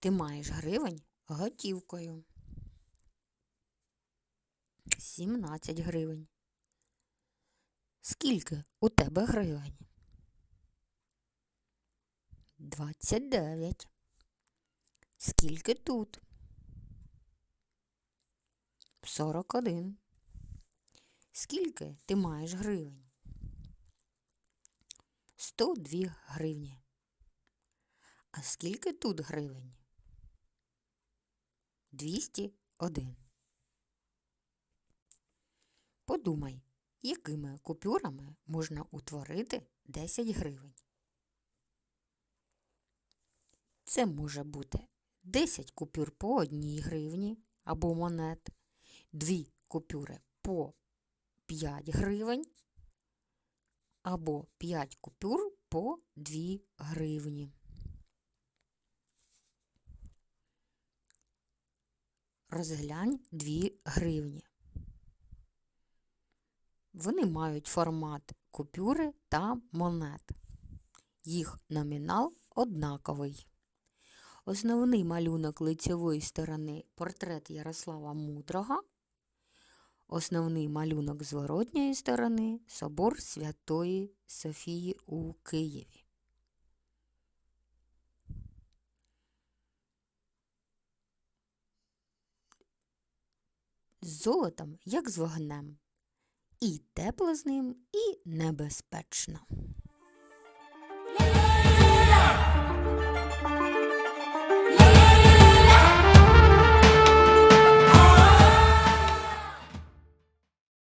ти маєш гривень готівкою? 17 гривень. Скільки у тебе гривень? 29. Скільки тут? 41. Скільки ти маєш гривень? 102 гривні. А скільки тут гривень? 201. Подумай, якими купюрами можна утворити 10 гривень. Це може бути 10 купюр по 1 гривні або монет, 2 купюри по 5 гривень або 5 купюр по 2 гривні. Розглянь 2 гривні. Вони мають формат купюри та монет. Їх номінал однаковий. Основний малюнок лицевої сторони портрет Ярослава Мудрого. Основний малюнок зворотньої сторони собор Святої Софії у Києві. З золотом, як з вогнем. І тепло з ним, і небезпечно.